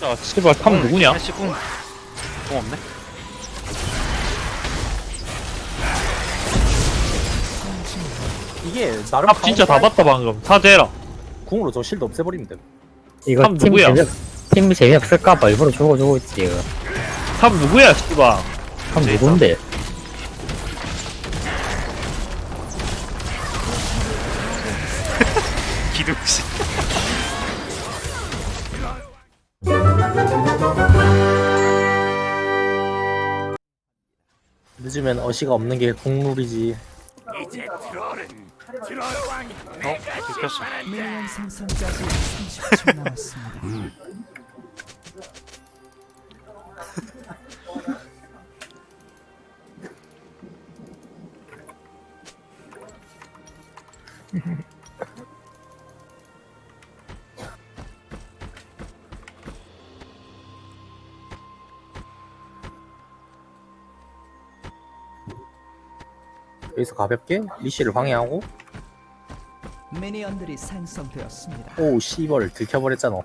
자, 씨발, 탑 누구냐? 궁. 궁 없네. 이게 나름 탑 진짜 다 봤다, 방금. 다 대라. 궁으로 저 실드 없애버리면 돼. 이거 참 팀 누구야? 재미 팀 재미없을까봐 일부러 주고 주고 있지 이거 탑 누구야, 씨발. 참 누군데 늦으면 어시가 없는 게 국룰이지. 어? 들켰어. 미니언 생성까지 30초 남았습니다. 여기서 가볍게 리시를 방해하고 미니언들이 생성되었습니다. 오 씨벌 들켜버렸잖아.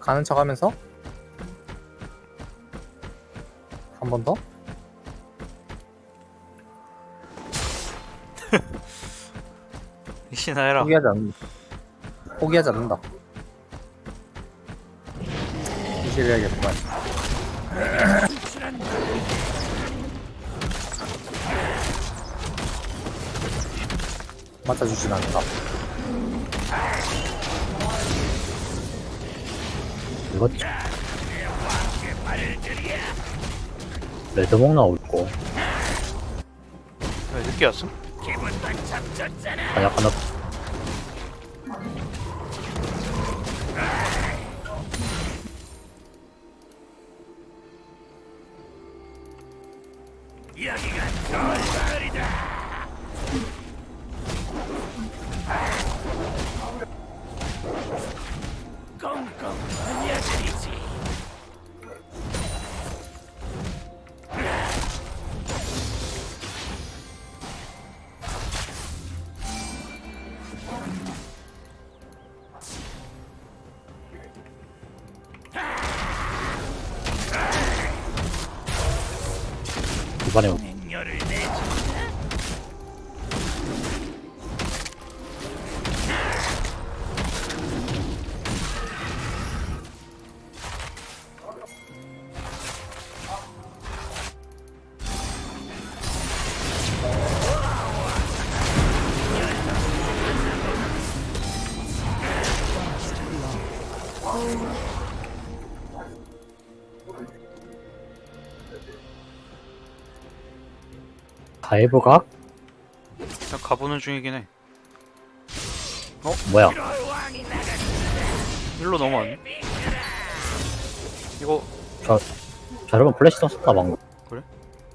가는 척 하면서 한 번 더. 이씨나 해라. 포기하지 않는다. 포기하지 않는다. 리시를 해야겠구만. 맞아주진 않는다. 이거 레드몽 나오고 왜 늦게 왔어? 아 약간 나 이번에 다이브각 나 가보는 중이긴 해. 뭐야 일로 넘어왔네. 이거 자 여러분 플래시 썼다 방금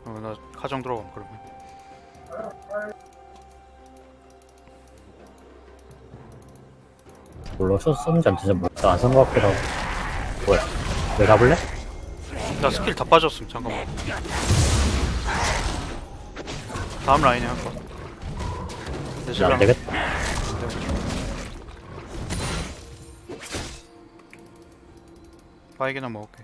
어, 나 가정 들어감 그러면. 물론 썼- 썼는지 안 썼는지 모르겠다 안쓴 것 같기도 하고 뭐야 왜 가볼래? 나 스킬 다 빠졌음. 잠깐만. 다음 라인에 한 번. 내 야, 신랑. 안 되겠다 바이기나 먹을게.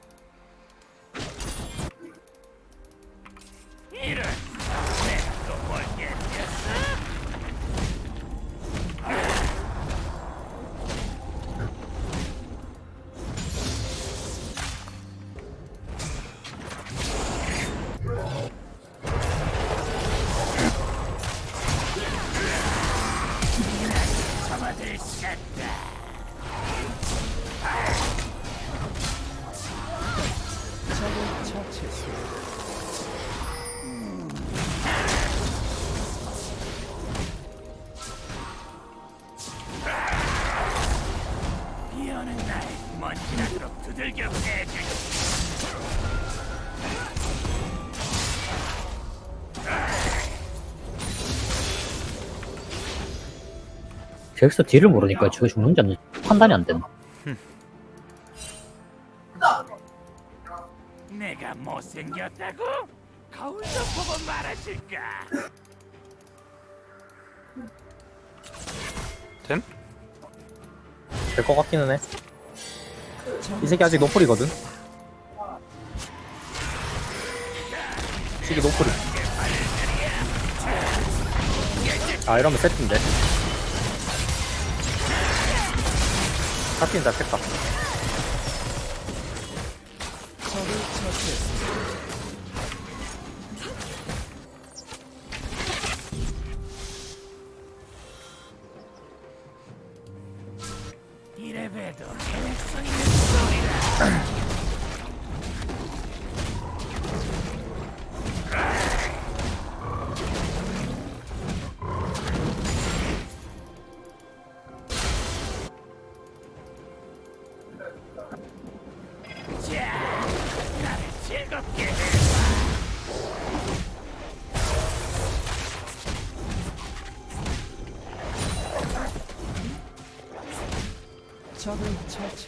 처치했습니다. 잭스 딜을 모르니까 저게 죽는지 안 판단이 안 된다 못생겼다고? 거울도 보고 말하실까? 됨? 될 것 같기는 해. 이 새끼 아직 노플이거든. 시기 노플이. 아 이러면 세트인데. 잡힌다 뺐다. 처치했습니다.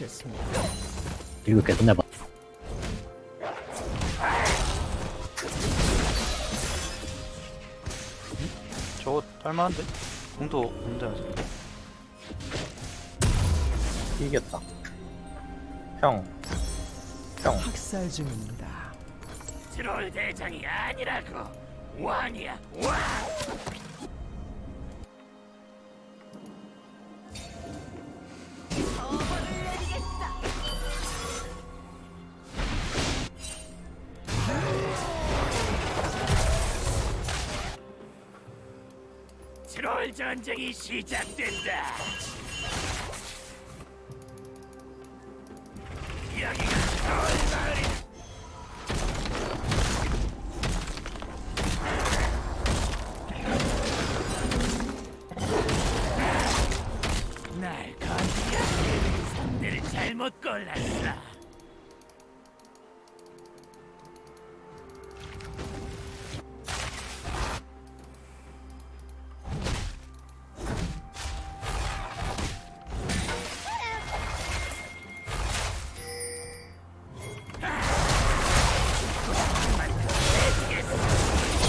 처치했습니다. 이거 계속 내봐. 저거 딸만한데? 공도 없는데 아직 이겼다. 형. 형. 학살 중입니다. 트롤 대장이 아니라고 왕이야 왕 전쟁이 시작된다 여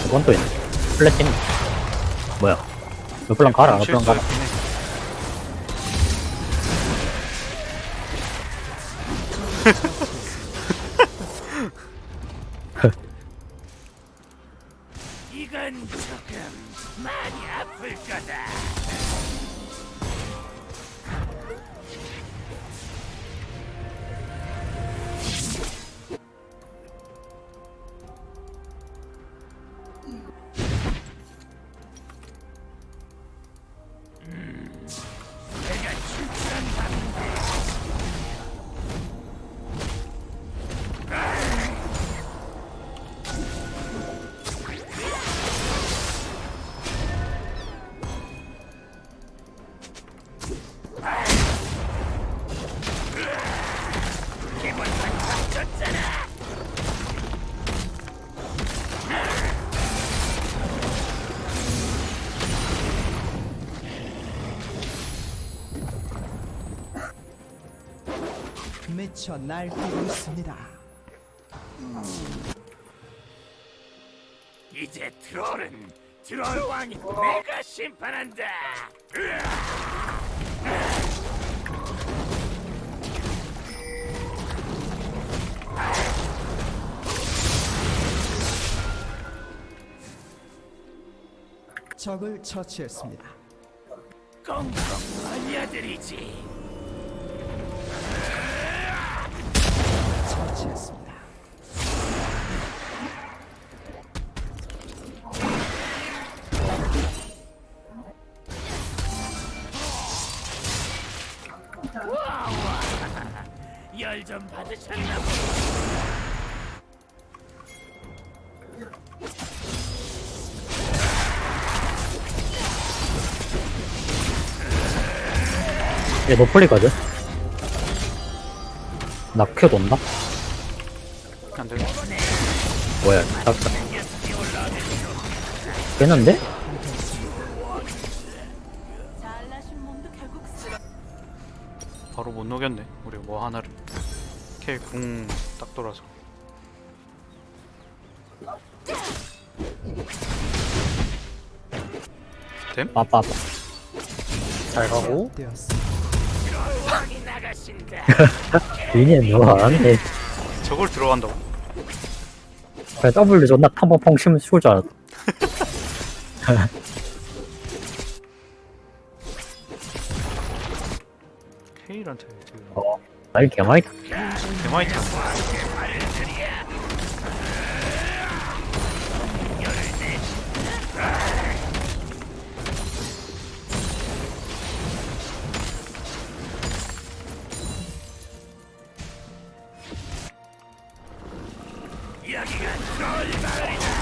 이건 또 있네. 플래팅. 뭐야? 몇플랑 가라, 몇플랑 가라. 실수했긴 미쳐 날뛰고 있습니다. 이제 트롤은 트롤 왕이 내가 심판한다. 적을 처치했습니다. 꽁꽁 알려드리지. 처치했습니다. 열 좀 받으셨나. 얘 노플이거든? 나큐 돈다? 안 되겠다. 뭐야, 몸도 결국 쓰러 바로 못 녹였네. 우리 뭐 하나를. K 궁딱 돌아서. 빠빠빠. 잘 가고. 되었습니다. 왕이 나가신다. 리니엔 너무 안 하네. 저걸 들어간다고? 그냥 W 존나 탐번 펑 치면 죽을 줄 알았다. 케일한테 지금 어, 개많이 개마이트 여기가 마을이다.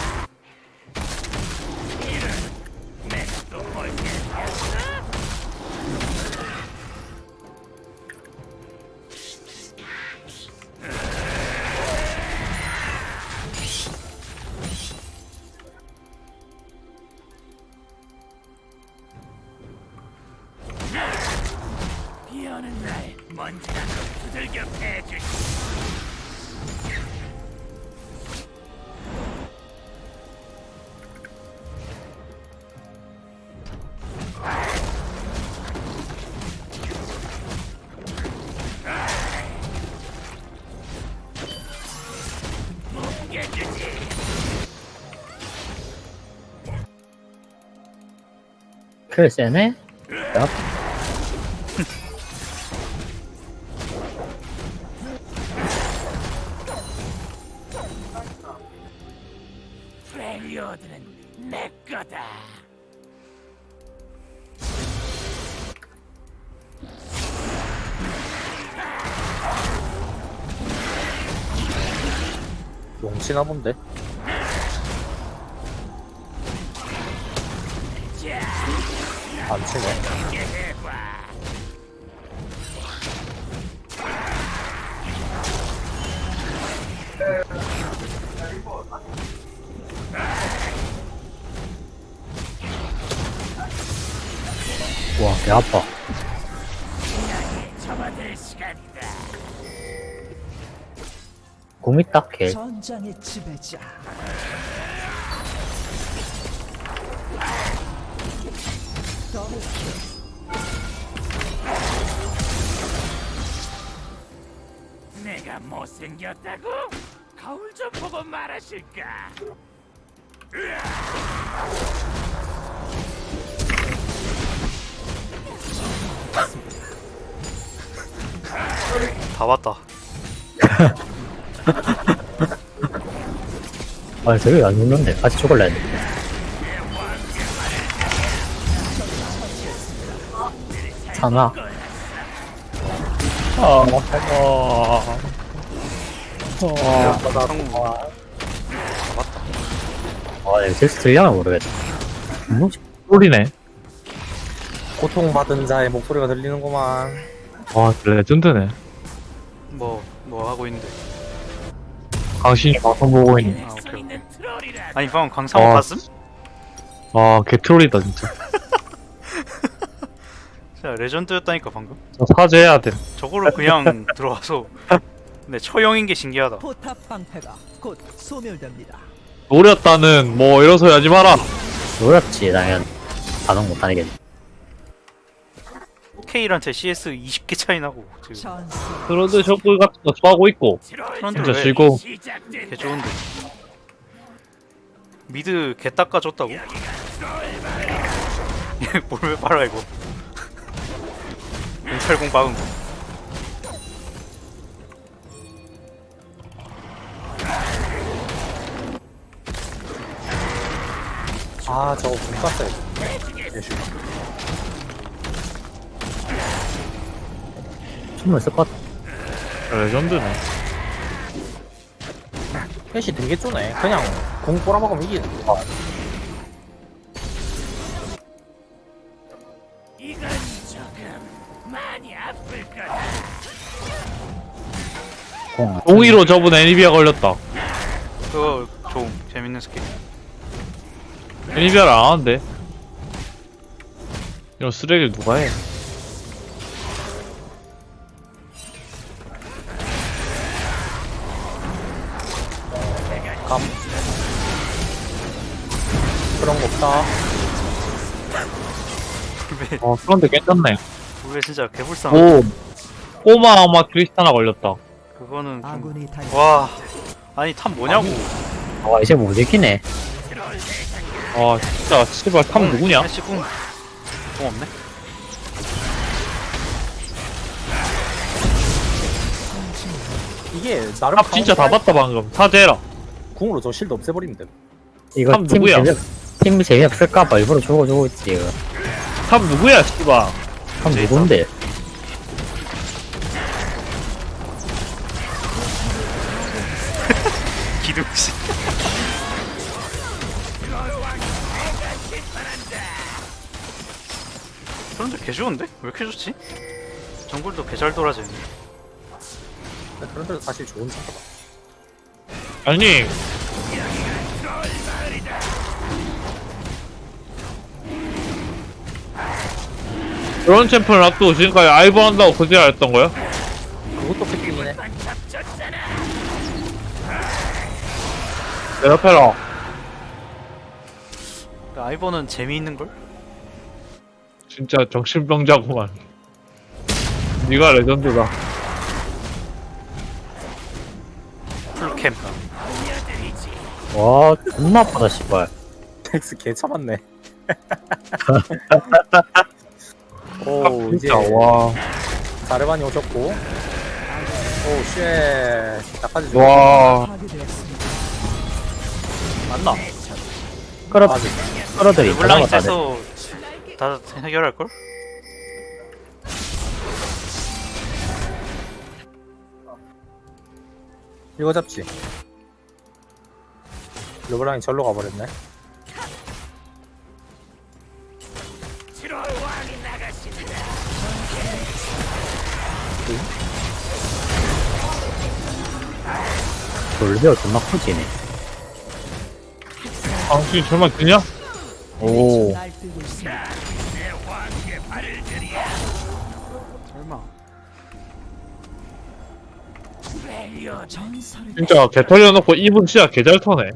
킬 세네? 야, 프렐리오드는 내 거다. 용치나 본데. 안 치네. 와, 개 아파. 공 있다, 개. 전장의 지배자. 못생겼다고? 거울 좀 보고 말하실까? 다 왔다 아, 저기 안 죽는데. 같이 죽을래. 사나? 아, 아, 성우 아, 이거 잭스 들려나 모르겠다. 뭐지? 소리네. 고통받은 자의 목소리가 들리는구만. 와, 레전드네. 뭐, 뭐 하고 있는데 당신이 방송 보고 있네. 아서 오케이 오케이. 아니 방금 광상어 아, 봤음? 아, 개트롤이다, 진짜. 진짜 레전드였다니까 방금 저 사죄해야 돼. 저거로 그냥 들어와서 근데 처형인 게 신기하다 포탑 방패가 곧 소멸됩니다. 노렸다는, 뭐, 소리 하지 마라. 노렸지, 당연. 반응 못 하겠네. 케일한테 CS 20개 차이 나고 지금. 그런데 저걸 같은 거 좋아하고 있고. 진짜 왜. 시작된다. 개 좋은데 미드 개 닦아줬다고? 뭘 왜 빨아 이거 경찰공 박은 거 아, 저거 못 갔어요. 예시. 춤을 쓸것 같아. 레전드네. 햇이 되게 쪼네. 그냥 공 꼬라박으면 이기는 거. 이건 조금 많이 아플 거다. 공. 동의로 저분 애니비아 걸렸다. 그거 좀 재밌는 스킬 애니비아를 안 하는데. 이런 쓰레기를 누가 해? 감. 그런 거 없다. 어, 그런데 괜찮네. 울베 진짜 개불쌍 오, 꼬마 아마 크리스타나 걸렸다. 그거는 좀... 아군이 와 아니 탑 뭐냐고 와 이제 못 이기네 아, 진짜, 씨발, 탐 누구냐? 애쉬 궁. 궁 없네 이게 나름 탑 진짜 다 봤다, 방금. 사제라. 궁으로 저 실드 없애버리면 돼 이거 참 팀 누구야? 재미 팀 재미없을까봐 일부러 주고 주고 있지 이거 탑 누구야, 씨발. 참 누군데 기둥씨 그런데 개 좋은데? 왜 이렇게 좋지? 정글도 개 잘 돌아지네 근데 그런 데도 사실 좋은 차다 아니. 그런 챔프를 놔두고 지금까지 아이브 한다고 그지 했던 거야? 그것도 팩이네 대답해라. 그 아이버는 재미있는걸? 진짜 정신병자구만. 네가 레전드다. 풀캠 와 존나 아프다 씨발 텍스 개 참았네 아, 오 이제 진짜, 와. 자르반이 오셨고 오쉣 나까지 줘 와. 맞나? 끌어 끌어들이 다 르블랑이 네. 세서 다 해결할걸? 이거 잡지 르브랑이 절로 가버렸네. 돌려 존나 커지네 당신 설마 드냐? 오. 있습니다. 진짜 개 털려놓고 이분 진짜 개잘 터네.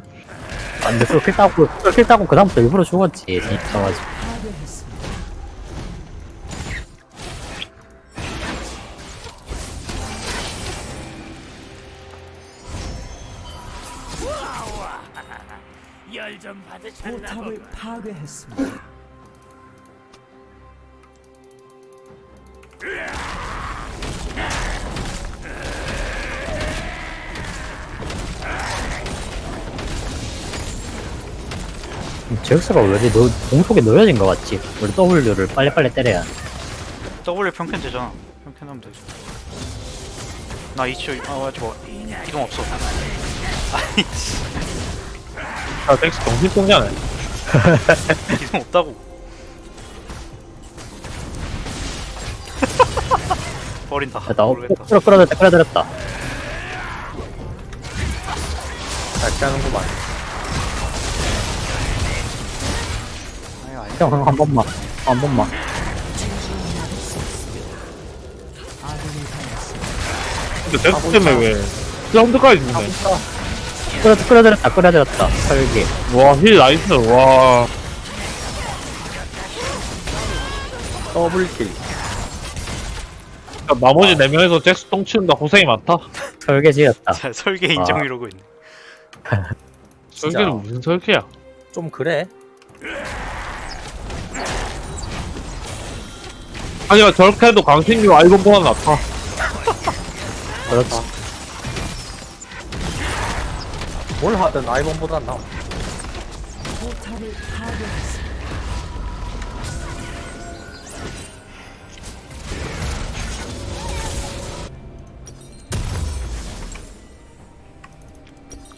안돼 그렇게 따고 그렇게 따고 그 다음부터 일부러 죽었지 진짜 가지고 파괴했습니다. 열좀 받으셨나 포탑을 보군. 파괴했습니다. 왜 이렇게 너, 공속에 놓여진 거 같지? 우리 W를 빨리빨리 때려야. W 평캔 되잖아. 평캔 하면 되지. 나 이치오 아 맞지 뭐 이동 없어. 아니 씨, 아, 텍스 정신병자네. 이동 없다고. 버린다. 됐다 어, 모르겠다. 끌어 끌어들였다 끌어들였다. 잘 피하는구만 형 한 번만 한 번만. 근데 텍스 때문에 왜? 사운드까지 주네. 끌어 끌어들였다 끌어들였다 설계 와, 힐 나이스. 와. 더블킬 야, 나머지 4명에서 잭스 똥 치는다 고생이 많다. 설계 지었다 자, 설계 인정 이러고 있네 설계는 무슨 설계야? 좀 그래 아니야, 저렇게 해도 강신규 아이번보다 낫다. 그렇지 뭘 하든 아이번보다 나.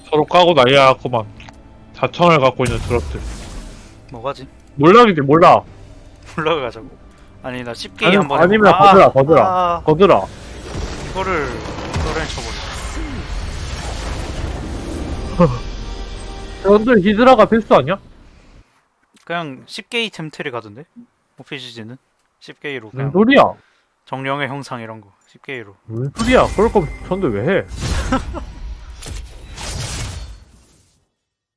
서로 까고 난리야 갖고만. 자천을 갖고 있는 드럽들. 뭐가지? 몰락이지, 몰라. 올라가자고 아니 나 10게임 아니, 한번 아니면 해볼까? 거들아, 거들아. 아, 거들아. 이거를 또렌 쳐버려 저들 히드라가 필수 아니야? 그냥 10게이 템트리 가던데? 오피지지는 10게이로 무슨 그냥 소리야? 정령의 형상 이런 거 10게이로 무슨 소리야? 그럴 거면 전들 왜 해?